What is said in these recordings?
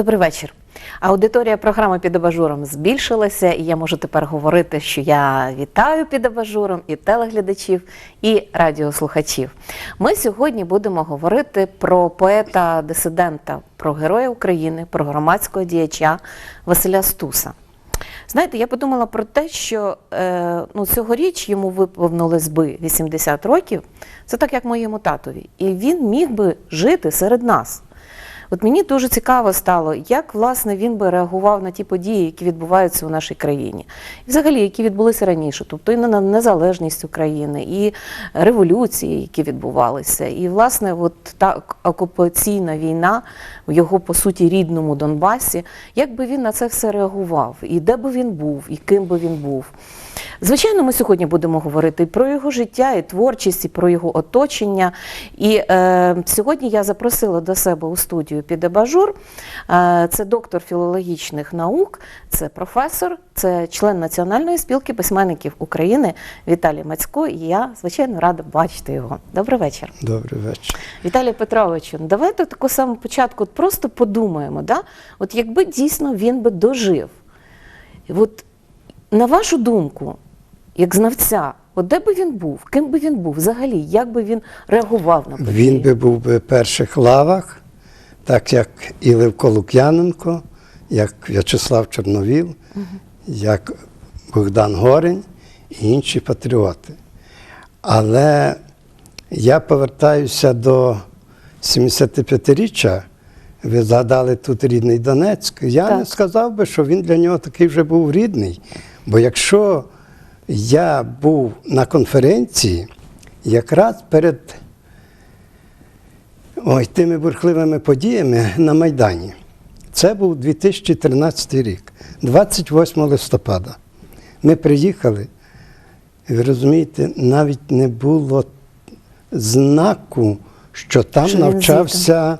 Добрий вечір. Аудиторія програми під абажуром збільшилася, і я можу тепер говорити, що я вітаю під абажуром і телеглядачів, і радіослухачів. Ми сьогодні будемо говорити про поета-дисидента, про героя України, про громадського діяча Василя Стуса. Знаєте, я подумала про те, що е, ну, цьогоріч йому виповнилось би 80 років. Це так, як моєму татові. І він міг би жити серед нас. От мені дуже цікаво стало, як власне він би реагував на ті події, які відбуваються у нашій країні, і взагалі, які відбулися раніше, тобто і на незалежність України, і революції, які відбувалися, і власне, от та окупаційна війна в його по суті рідному Донбасі, як би він на це все реагував, і де би він був, і ким би він був. Звичайно, ми сьогодні будемо говорити і про його життя, і творчість, і про його оточення. І е, сьогодні я запросила до себе у студію під Абажур. Е, це доктор філологічних наук, це професор, це член Національної спілки письменників України Віталій Мацько. І я, звичайно, рада бачити його. Добрий вечір. Добрий вечір. Віталій Петровичу, давайте таку саму початку просто подумаємо, да? от якби дійсно він би дожив. От на вашу думку, як знавця, от де би він був, ким би він був взагалі, як би він реагував на події? Він би був би в перших лавах, так як і Левко Лук'яненко, як В'ячеслав Чорновіл, як Богдан Горень і інші патріоти. Але я повертаюся до 75-річчя. Ви згадали тут рідний Донецьк. Я Так. не сказав би, що він для нього такий вже був рідний. Бо якщо я був на конференції якраз перед ой, тими бурхливими подіями на Майдані, це був 2013 рік, 28 листопада. Ми приїхали, ви розумієте, навіть не було знаку, що там Що навчався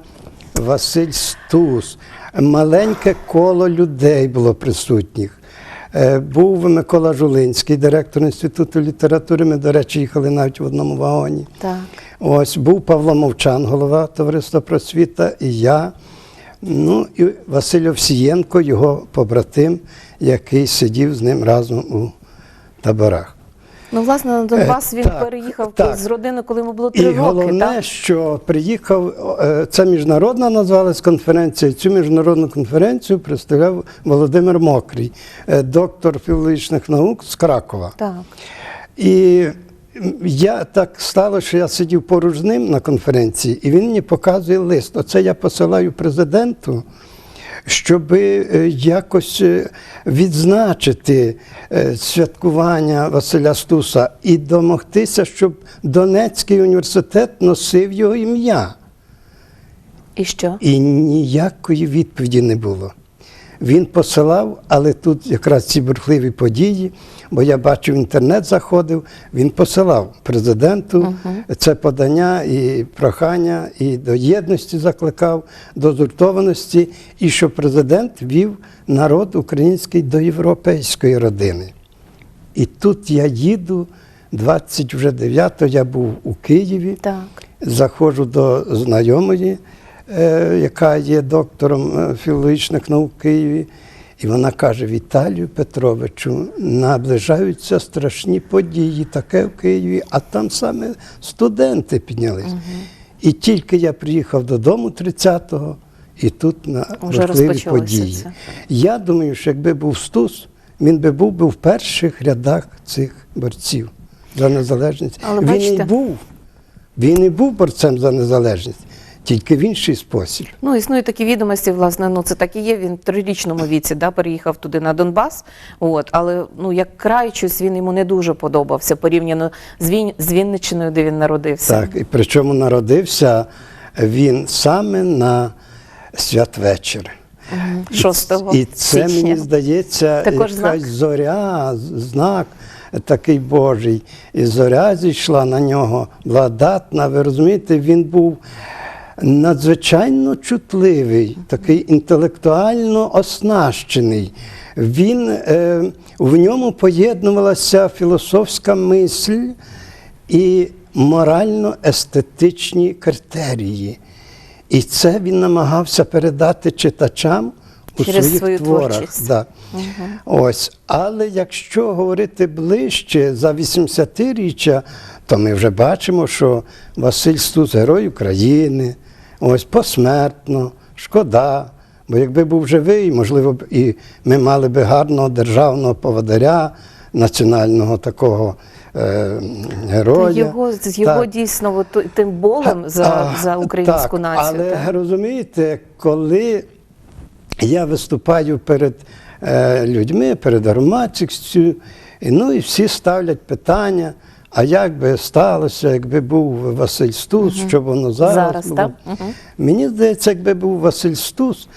Василь Стус. Маленьке коло людей було присутніх. Е, Був Микола Жулинський, директор Інституту літератури. Ми, до речі, їхали навіть в одному вагоні. Так. Ось був Павло Мовчан, голова товариства просвіта, і я. Ну і Василь Овсієнко, його побратим, який сидів з ним разом у таборах. Ну, власне, на Донбас Е, він так, переїхав так. з родини, коли йому було І три роки. головне, так? що приїхав, е, це міжнародна називалась конференція. Цю міжнародну конференцію представляв Володимир Мокрий, е, доктор філологічних наук з Кракова. Так. І я так стало, що я сидів поруч з ним на конференції, і він мені показує лист. Оце я посилаю президенту, щоб е, якось е, відзначити е, святкування Василя Стуса і домогтися, щоб Донецький університет носив його ім'я. І що? І ніякої відповіді не було. Він посилав, але тут якраз ці бурхливі події, бо я бачив, інтернет заходив, він посилав президенту це подання і прохання, і до єдності закликав, до згуртованості, і щоб президент вів народ український до європейської родини. І тут я їду, 29-го я був у Києві. Так. Заходжу до знайомої, яка є доктором е, філологічних наук в Києві, і вона каже: Віталію Петровичу, наближаються страшні події, таке в Києві, а там саме студенти піднялись. І тільки я приїхав додому 30-го, і тут на важливі події. це. Я думаю, що якби був Стус, він би був би в перших рядах цих борців за незалежність. Але він бачите- і був. Він і був борцем за незалежність, тільки в інший спосіб. Ну, існують такі відомості, власне, ну це так і є. Він в трирічному віці да, переїхав туди на Донбас. От, але ну як край щось він йому не дуже подобався порівняно з, Він... з Вінниччиною, де він народився. Так, і причому народився він саме на святвечір. 6 І це січня. мені здається, Також якась знак? зоря, знак такий Божий. І зоря зійшла на нього, благодатна. Ви розумієте, він був надзвичайно чутливий, такий інтелектуально оснащений. Він, е, в ньому поєднувалася філософська мисль і морально-естетичні критерії. І це він намагався передати читачам у Через своїх свою творах. творчість. Да. Ось. Але якщо говорити ближче за 80-річчя, то ми вже бачимо, що Василь Стус герой України, ось посмертно, шкода. Бо якби був живий, можливо, б і ми мали би гарного державного поводаря, національного такого е, героя. Його, з його Так. дійсно тим болем за, А, за українську так, націю. Але так. розумієте, коли я виступаю перед е, людьми, перед громадськістю, ну і всі ставлять питання. А як би сталося, якби був Василь Стус, що воно зараз, Зараз, було? так? б? Мені здається, якби був Василь Стус,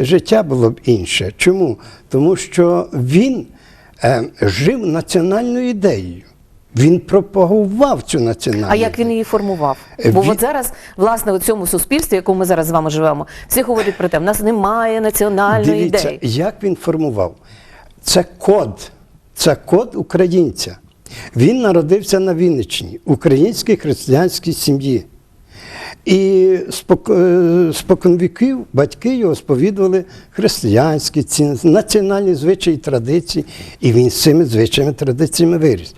життя було б інше. Чому? Тому що він е, жив національною ідеєю. Він пропагував цю національну А як він її формував? Бо він- от зараз, власне, у цьому суспільстві, в якому ми зараз з вами живемо, всі говорять про те, в нас немає національної Дивіться, ідеї. як він формував. Це код, це код українця. Він народився на Вінниччині, українській християнській сім'ї. І е, споконвіків батьки його сповідували християнські цінності, національні звичаї і традиції, і він з цими звичаями і традиціями виріс.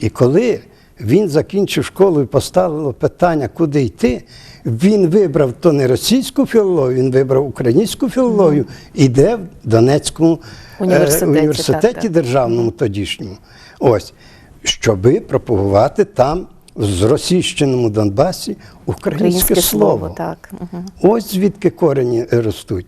І коли він закінчив школу і поставило питання, куди йти, він вибрав то не російську філологію, він вибрав українську філологію, іде в Донецькому е, Університеті, університеті так, так. державному тодішньому. Ось, щоби пропагувати там, в зросійщеному Донбасі, українське, Українське слово. слово, так. Угу. Ось звідки корені ростуть.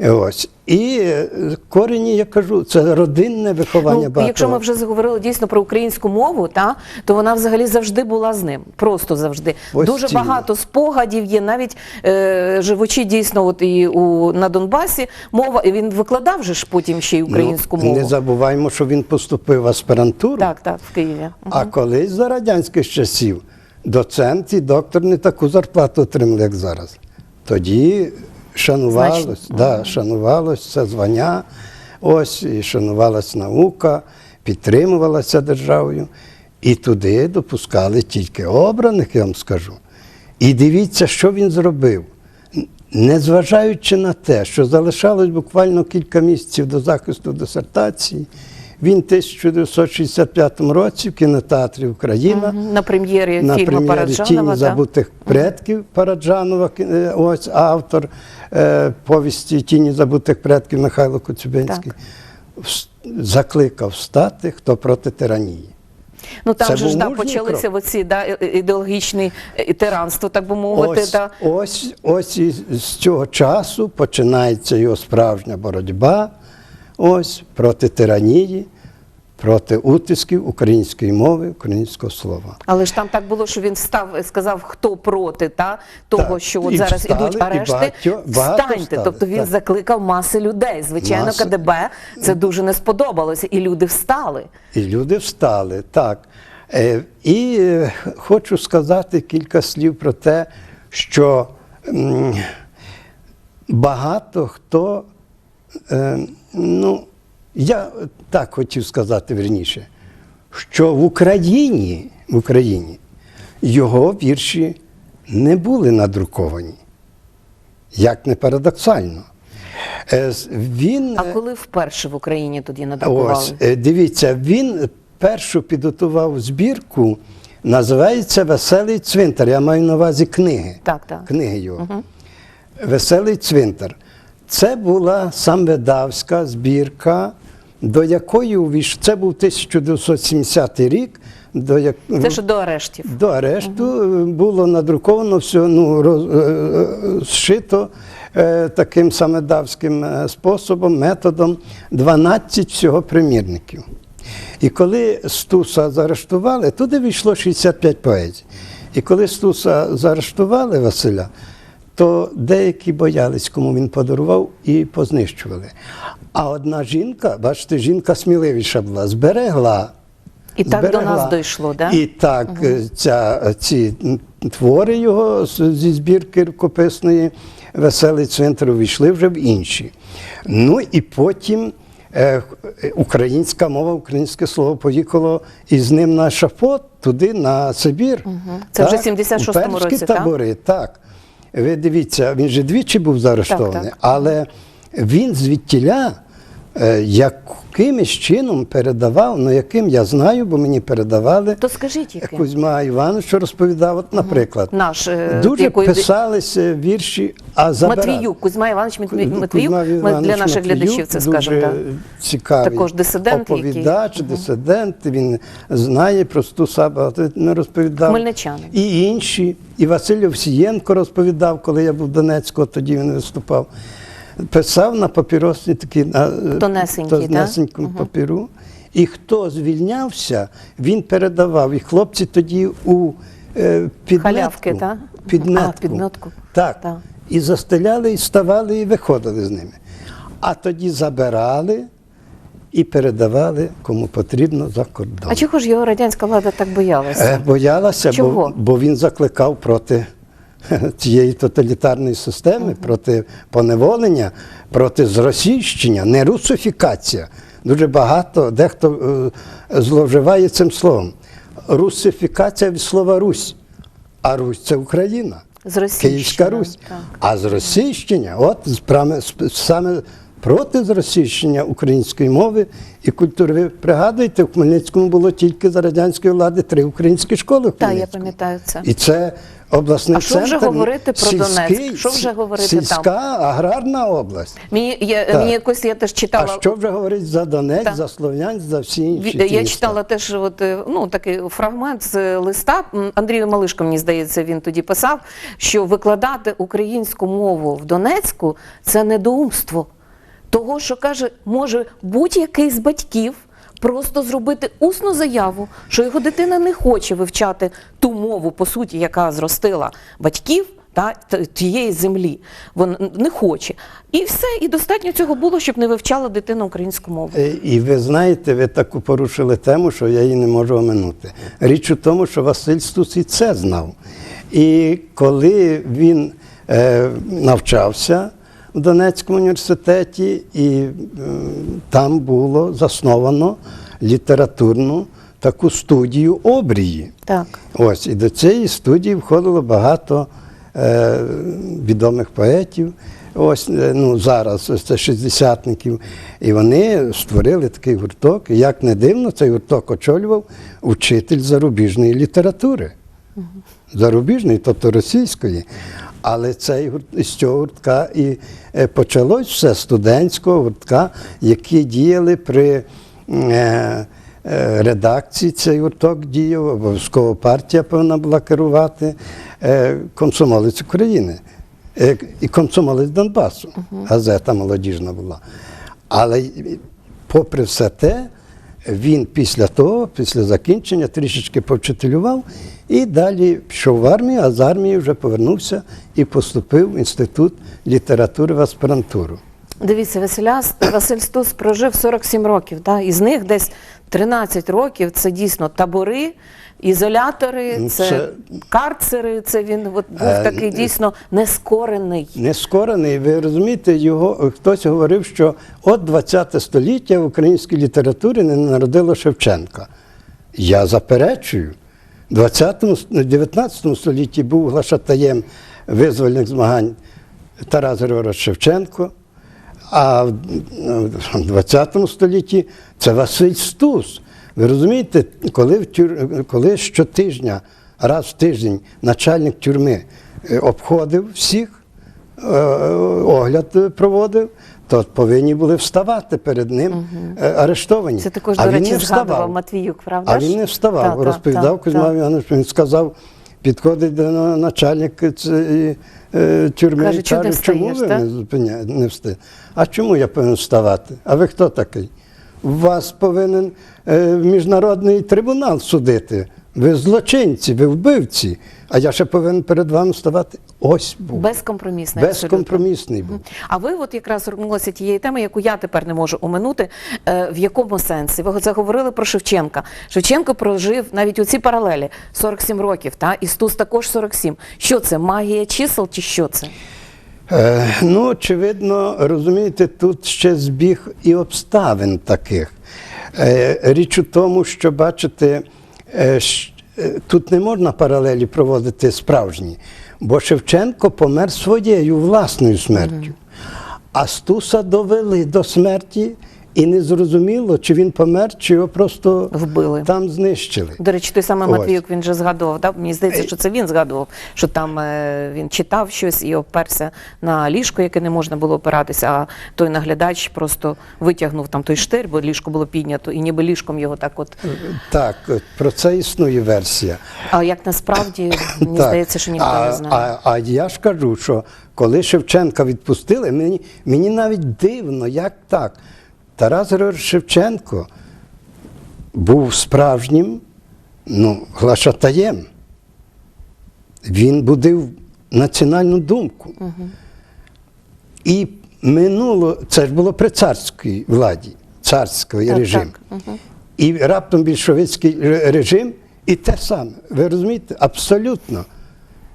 Е, Ось. І е, корені, я кажу, це родинне виховання Ну, багато. якщо ми вже заговорили дійсно про українську мову, та, то вона взагалі завжди була з ним. Просто завжди. Дуже Постійно. багато спогадів є, навіть е, живучи дійсно от і у, на Донбасі, мова, і він викладав же ж потім ще й українську ну, мову. Не забуваємо, що він поступив в аспірантуру, Так, так, в Києві. а колись за радянських часів доцент і доктор не таку зарплату отримали, як зараз. Тоді шанувалось, да, шанувалось це звання, ось, і шанувалась наука, підтримувалася державою. І туди допускали тільки обраних, я вам скажу. І дивіться, що він зробив. Незважаючи на те, що залишалось буквально кілька місяців до захисту дисертації, він в 1965 році в кінотеатрі Україна На прем'єрі на фільму прем'єрі Параджанова. Забутих предків Параджанова, е, ось автор е, повісті Тіні забутих предків Михайло Коцюбинський, закликав встати, хто проти тиранії. Ну там Це же ж да, почалися крок. оці да, і- і- ідеологічні тиранство, так би мовити. Ось, да. ось, ось із з цього часу починається його справжня боротьба ось, проти тиранії, проти утисків української мови, українського слова. Але ж там так було, що він встав і сказав, хто проти та того, Так, що от і зараз встали, ідуть арешти. багатьо- багато Встаньте. встали, Тобто він так. закликав маси людей. Звичайно, Маси. КДБ це дуже не сподобалося, і люди встали. І люди встали, так. Е, І е, хочу сказати кілька слів про те, що багато хто, е, ну, я так хотів сказати верніше, що в Україні, в Україні його вірші не були надруковані. Як не парадоксально. Е, Він, А коли вперше в Україні тоді надрукували? Ось, е, дивіться, він першу підготував збірку, називається Веселий цвинтар. Я маю на увазі книги. Так, так. Книги його. Веселий цвинтар. Це була самвидавська збірка, до якої увійш... це був 1970 рік, до як... Це ж до арештів. До арешту е, було надруковано все, ну, роз, е, зшито е, таким самедавським е, способом, методом 12 всього примірників. І коли Стуса заарештували, туди війшло 65 поезій. І коли Стуса заарештували Василя, то деякі боялись, кому він подарував, і познищували. А одна жінка, бачите, жінка сміливіша була, зберегла. І так до нас дійшло, да? І так е, ця, ці твори його зі збірки рукописної Веселий центр увійшли вже в інші. Ну і потім е, е, українська мова, українське слово поїхало із ним на шафот, туди, на Сибір. Це вже в 76-му у перські році, так? табори, так. Ви дивіться, він же двічі був заарештований, Так, так. але він звідтіля якимось чином передавав, ну яким я знаю, бо мені передавали. То скажіть, яким? Кузьма Іванович розповідав, от, наприклад, Наш, е, дуже якої- писалися вірші, а забирали. Матвіюк, Кузьма Іванович Мат- Кузьма Матвіюк. Ми Іванович для наших Матвіюк глядачів це скажемо. Да. Цікавий Також дисидент, який- оповідач, дисидент. Він знає просту сабу, не розповідав. Хмельничанин. І інші. І Василь Овсієнко розповідав, коли я був в Донецьку, тоді він виступав. Писав на папіросні такі на е, Тонесенький, да? папіру. І хто звільнявся, він передавав. І хлопці тоді у е, підметку. Халявки, та? Підметку. А, підметку. Так. Так. І застеляли, і ставали, і виходили з ними. А тоді забирали і передавали кому потрібно за кордон. А чого ж його радянська влада так боялася? Е, Боялася, бо, бо він закликав проти цієї тоталітарної системи, проти поневолення, проти зросійщення, не русифікація. Дуже багато, дехто е, зловживає цим словом. Русифікація від слова Русь, а Русь це Україна. Київська Русь. так. А зросійщення, от саме проти зросійщення української мови і культури. Ви пригадуєте, в Хмельницькому було тільки за радянської влади три українські школи. в Так, я пам'ятаю це. І це обласний А що центр. вже говорити про сільський, Донецьк? Що вже говорити там? сільська аграрна область. Мені, я, Так. мені якось я теж читала. А що вже говорить за Донець, Так. за Слов'янськ, за всі інші? Я міста? читала теж от, е, ну, такий фрагмент з листа. Андрію Малишко, мені здається, він тоді писав, що викладати українську мову в Донецьку це недоумство. Того, що каже, може будь-який з батьків просто зробити усну заяву, що його дитина не хоче вивчати ту мову, по суті, яка зростила батьків. Та тієї землі він не хоче, і все, і достатньо цього було, щоб не вивчала дитина українську мову. Е, І ви знаєте, ви таку порушили тему, що я її не можу оминути. Річ у тому, що Василь Стус і це знав. І коли він е, навчався в Донецькому університеті, і е, там було засновано літературну таку студію обрії. Так. Ось, і до цієї студії входило багато е, відомих поетів. Ось е, ну, зараз ось це шістдесятників. І вони створили такий гурток. І як не дивно, цей гурток очолював учитель зарубіжної літератури. Зарубіжної, тобто російської. Але цей з цього гуртка і е, почалось все студентського гуртка, які діяли при е, е, редакції цей гурток діяв, обов'язково партія повинна була керувати е, комсомолець України е, і комсомолець Донбасу. Газета молодіжна була. Але попри все те, він після того, після закінчення, трішечки повчителював і далі пішов в армію, а з армії вже повернувся і поступив в інститут літератури в аспірантуру. Дивіться, Василя, Василь Стус прожив 47 років. Да? Із них десь 13 років це дійсно табори, ізолятори, Ну, це, це- карцери. Це він от, був Е, такий дійсно нескорений. Нескорений, ви розумієте, його хтось говорив, що от 20 століття в українській літературі не народило Шевченка. Я заперечую. В 19 столітті був глашатаєм визвольних змагань Тарас Григорович Шевченко, а в в 20 столітті це Василь Стус. Ви розумієте, коли, в тюр... коли щотижня, раз в тиждень начальник тюрми е, обходив всіх, е, огляд проводив, то повинні були вставати перед ним е, арештовані. Це також, а до речі, згадував. Матвіюк, правда? А він не вставав. Та, Розповідав та, Кузьма. Іванович, він сказав, підходить до на- начальник цієї тюрми Каже, і «Чого каже, чому ви та?» не зупиняєте? Не встаєте? А чому я повинен вставати? А ви хто такий? Вас повинен е, міжнародний трибунал судити. Ви злочинці, ви вбивці. А я ще повинен перед вами вставати. Ось був. Безкомпромісний. Безкомпромісний був. А ви от якраз торкнулися тієї теми, яку я тепер не можу оминути. Е, в якому сенсі? Ви заговорили про Шевченка. Шевченко прожив навіть у ці паралелі 47 років, та? і Стус також 47. Що це? Магія чисел чи що це? Е, ну, очевидно, розумієте, тут ще збіг і обставин таких. Е, річ у тому, що бачите, е, тут не можна паралелі проводити справжні, бо Шевченко помер своєю власною смертю. А Стуса довели до смерті, і не зрозуміло, чи він помер, чи його просто Вбили. там знищили. До речі, той самий Ось. Матвіюк він же згадував. Да? Мені здається, що це він згадував, що там е, він читав щось і оперся на ліжко, яке не можна було опиратися. А той наглядач просто витягнув там той штир, бо ліжко було піднято, і ніби ліжком його так от. Так, про це існує версія. А як насправді мені Так. здається, що ніхто а, не знає. А, а я ж кажу, що коли Шевченка відпустили, мені, мені навіть дивно, як так. Тарас Григорович Шевченко був справжнім ну, глашатаєм. Він будив національну думку. І минуло, це ж було при царській владі, царський Так, режим. так, мгм. І раптом більшовицький режим, і те саме. Ви розумієте? Абсолютно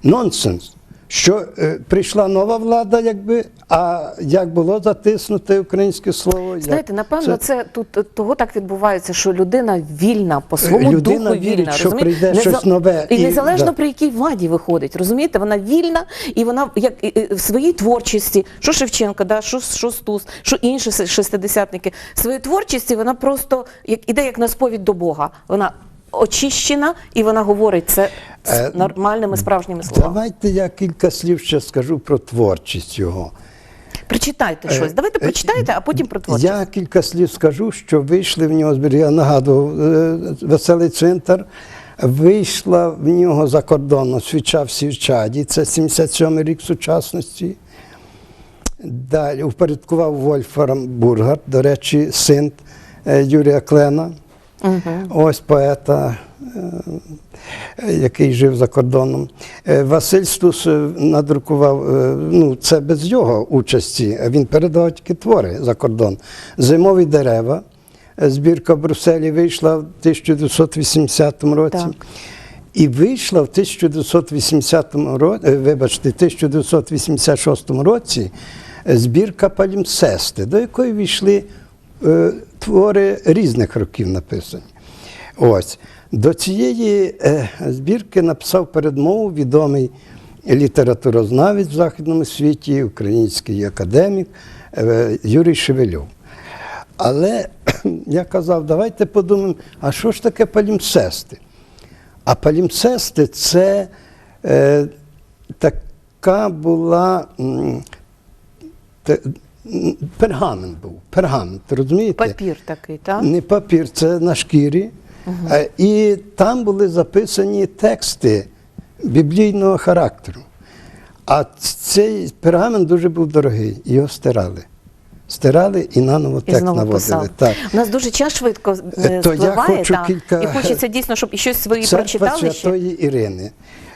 нонсенс. Що е, прийшла нова влада, якби, а як було затиснуте українське слово? як- Знаєте, напевно, це, тут е, того так відбувається, що людина вільна по своєму Людина духу вірить, вільна. що розумієте? прийде щось нове, І, і- незалежно да. при якій владі виходить, розумієте, вона вільна і вона як і- і в своїй творчості, що Шевченко, да, що, що Стус, що інші шестидесятники, в своїй творчості вона просто як іде як на сповідь до Бога. Вона очищена і вона говорить це з Е, нормальними справжніми словами. Давайте я кілька слів ще скажу про творчість його. Прочитайте щось. Давайте е, прочитайте, а потім про творчість. Я кілька слів скажу, що вийшли в нього. Я нагадував е, веселий цвинтар. Вийшла в нього за кордоном свіча в Сівчаді, це 77 рік сучасності. Далі упорядкував Вольфрам Бургард, до речі, син е, Юрія Клена, ось поета, е, який жив за кордоном. Е, Василь Стус е, надрукував, ну це без його участі, він передавав тільки твори за кордон. Зимові дерева. Збірка в Брюсселі вийшла в 1980 році. Так. І вийшла в 1980 році, вибачте, 1986 році збірка Палімсести, до якої війшли е, твори різних років написані. Ось. До цієї е, збірки написав передмову відомий літературознавець в західному світі, український академік е, Юрій Шевельов. Але я казав, давайте подумаємо, а що ж таке палімсести? А палімсести це е, така була те- пергамент був. Пергамент, розумієте? Папір такий, так? Не папір, це на шкірі. Е, І там були записані тексти біблійного характеру. А цей пергамент дуже був дорогий, його стирали. Стирали і наново текст наводили. Так. У нас дуже час швидко Е, е, то я хочу та, кілька- і хочеться дійсно, щоб і щось свої Церква прочитали ще. Святої Ірини.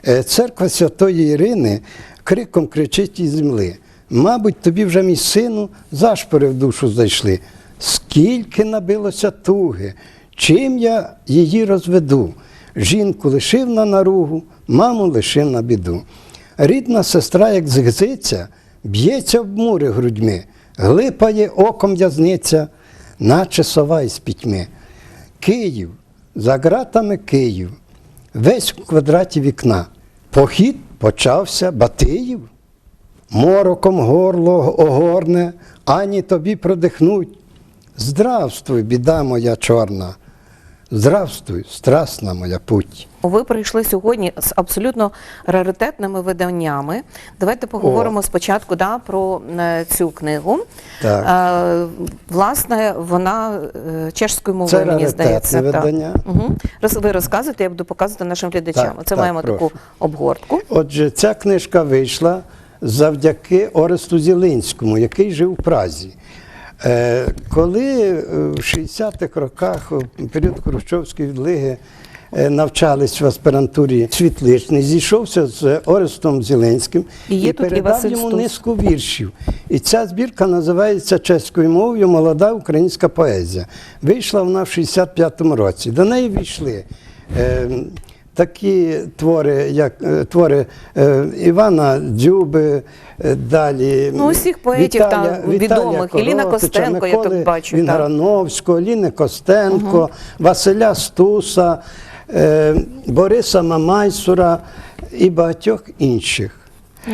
Е, Церква Святої Ірини криком кричить із земли. Мабуть, тобі вже мій сину зашпори в душу зайшли. Скільки набилося туги, чим я її розведу? Жінку лишив на наругу, маму лишив на біду. Рідна сестра, як згзиця, б'ється в мури грудьми, глипає оком в'язниця, наче сова із пітьми. Київ, за ґратами Київ, весь в квадраті вікна. Похід почався Батиїв. Мороком горло огорне, ані тобі продихнуть. Здравствуй, біда моя чорна. Здравствуй, страсна моя путь. Ви прийшли сьогодні з абсолютно раритетними виданнями. Давайте поговоримо спочатку да, про е, цю книгу. Так. Е, власне, вона е, чешською мовою, Це мені здається. так. видання. Угу. Ви розказуєте, я буду показувати нашим глядачам. Так, Це так, маємо прошу. таку обгортку. Отже, ця книжка вийшла завдяки Оресту Зілинському, який жив у Празі. Е, Коли е, в 60-х роках, у період Хрущовської лиги, е, навчались в аспірантурі Світличний, зійшовся з Орестом Зеленським І і передав йому низку віршів. І ця збірка називається чеською мовою Молода українська поезія. Вийшла вона в 65-му році. До неї війшли. Такі твори, як е, твори е, Івана Дзюби, е, далі Ну, усіх поетів там відомих. Ілліна Костенко, я тут бачу. Вінграновського, Ліни Костенко, Василя Стуса, Бориса Мамайсура і багатьох інших.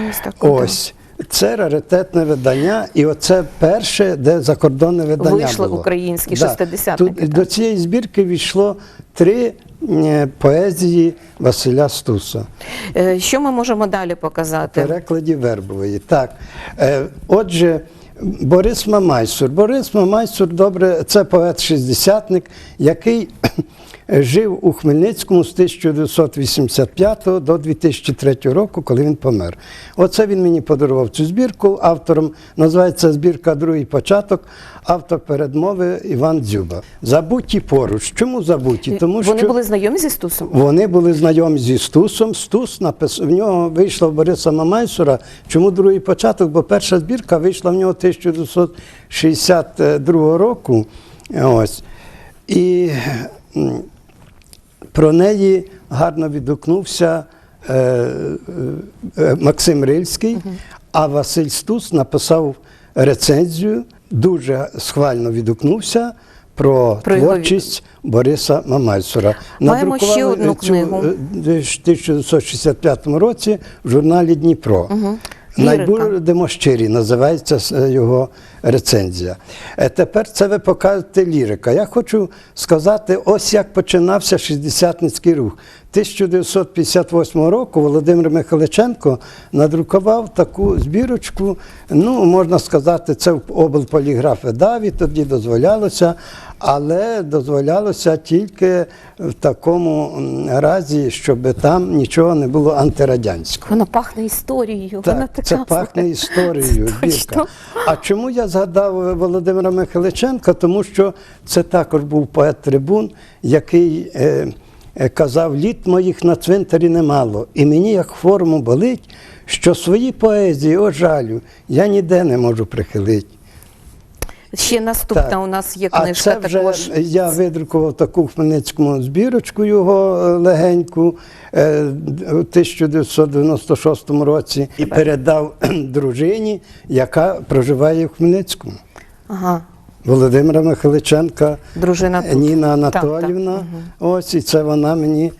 Ось так. Ось. Це раритетне видання, і оце перше, де закордонне видання Вийшли було. українські шестидесятники, Тут так. До цієї збірки війшло три поезії Василя Стуса. Е, Що ми можемо далі показати? перекладі Вербової. Так. Е, отже, Борис Мамайсур. Борис Мамайсур, добре, це поет-шістдесятник, який жив у Хмельницькому з 1985 до 2003 року, коли він помер. Оце він мені подарував цю збірку. Автором називається збірка Другий початок, автор передмови Іван Дзюба. Забуті поруч. Чому забуті? Тому Вони що були знайомі зі Стусом? вони були знайомі зі Стусом. Стус напис... в нього вийшла в Бориса Мамайсура. Чому другий початок? Бо перша збірка вийшла в нього 1962 року. Ось. І про неї гарно відгукнувся е, е, Максим Рильський, а Василь Стус написав рецензію, дуже схвально відгукнувся про, Про його творчість Бориса Мамайсура. Маємо ще одну книгу. е, в 1965 році в журналі Дніпро. Лірика. Найбудемо щирі, називається е, його рецензія. Е, Тепер це ви покажете лірика. Я хочу сказати, ось як починався шістдесятницький рух. 1958 року Володимир Михайличенко надрукував таку збірочку. Ну, можна сказати, це облполіграф видаві, тоді дозволялося, але дозволялося тільки в такому разі, щоб там нічого не було антирадянського. Воно пахне історією. Так, така це пахне історією. це точно. А чому я згадав Володимира Михайличенка? Тому що це також був поет-трибун, який е, е, казав, літ моїх на цвинтарі немало. І мені як форму болить, що свої поезії, о жалю, я ніде не можу прихилити. Ще наступна Так. у нас є А книжка це вже також. я видрукував таку Хмельницькому збірочку його е, легеньку е, у 1996 році і передав дружині, яка проживає в Хмельницькому. Ага. Володимира Михайличенка, Дружина тут. Ніна Так, так. Анатолівна. Ось і це вона мені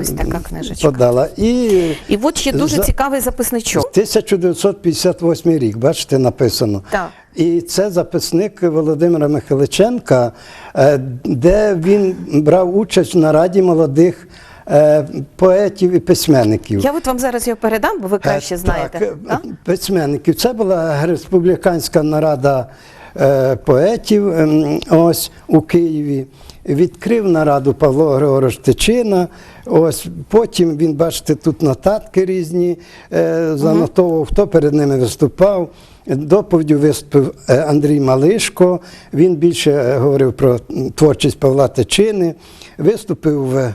Ось така книжечка. подала. І І от ще дуже За- цікавий записничок. 1958 рік, бачите, написано. Так. І це записник Володимира Михайличенка, е, де він брав участь на раді молодих е, поетів і письменників. Я от вам зараз його передам, бо ви краще Е, знаєте. Так, Так, е, письменників. Це була республіканська нарада е, поетів ем, ось у Києві. Відкрив нараду Павло Григорович Тичина. Ось потім він, бачите, тут нотатки різні е, занотовував, хто перед ними виступав. Доповіддю виступив е, Андрій Малишко. Він більше е, говорив про творчість Павла Тичини. Виступив е, е,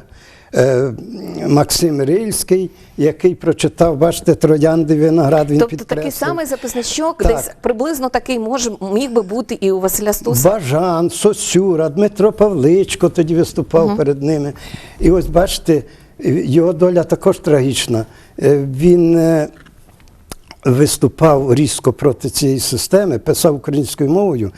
Максим Рильський, який прочитав, бачите, Троянди виноград. Він Тобто такий самий записничок, Так. десь приблизно такий може міг би бути і у Василя Стуса. Бажан, Сосюра, Дмитро Павличко тоді виступав перед ними. І ось бачите, його доля також трагічна. Е, Він е, виступав різко проти цієї системи, писав українською мовою,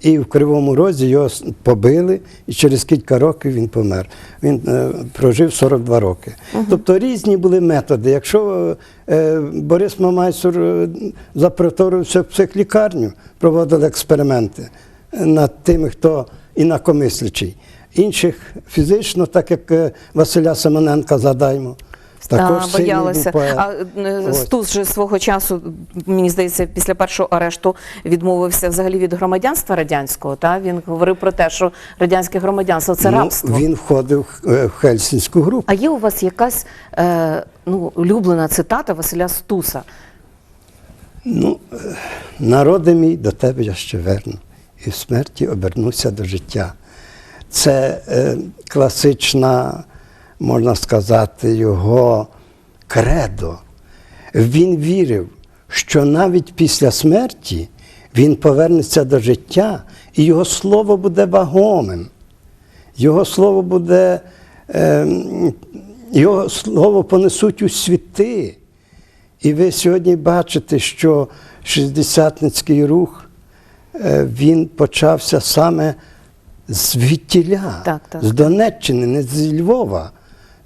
і в Кривому Розі його побили, і через кілька років він помер. Він е, прожив 42 роки. Тобто різні були методи. Якщо е, Борис Мамайсур е, запроторився в психлікарню, проводили експерименти над тими, хто інакомислячий. Інших фізично, так як е, Василя Семененка згадаймо. Також Та, боялися. був. А е, Ось. Стус же свого часу, мені здається, після першого арешту відмовився взагалі від громадянства радянського. Та? Він говорив про те, що радянське громадянство це Ну, рабство. Він входив е, в Хельсінську групу. А є у вас якась е, ну, улюблена цитата Василя Стуса? Ну, е, народи мій, до тебе я ще верну, і в смерті обернуся до життя. Це е, класична, можна сказати, його кредо. Він вірив, що навіть після смерті він повернеться до життя, і його слово буде вагомим. Його слово буде, е, його слово понесуть у світи. І ви сьогодні бачите, що шістдесятницький рух е, він почався саме звідтіля, Так, так. з Донеччини, не з Львова.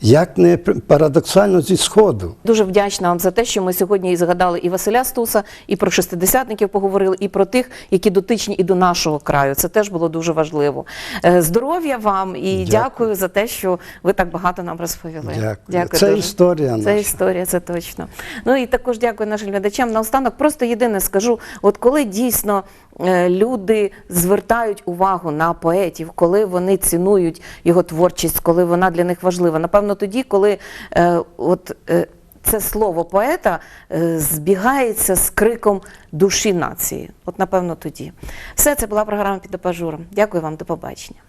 Як не парадоксально зі Сходу. Дуже вдячна вам за те, що ми сьогодні і згадали і Василя Стуса, і про шестидесятників поговорили, і про тих, які дотичні і до нашого краю. Це теж було дуже важливо. Е, Здоров'я вам і дякую, Дякую. за те, що ви так багато нам розповіли. Дякую. Це історія Це історія, це точно. Ну і також дякую нашим глядачам. Наостанок просто єдине скажу: от коли дійсно е, люди звертають увагу на поетів, коли вони цінують його творчість, коли вона для них важлива. Напевно, тоді, коли е, от. е, це слово поета е, збігається з криком душі нації. От, напевно, тоді. Все, це була програма під апажуром. Дякую вам, до побачення.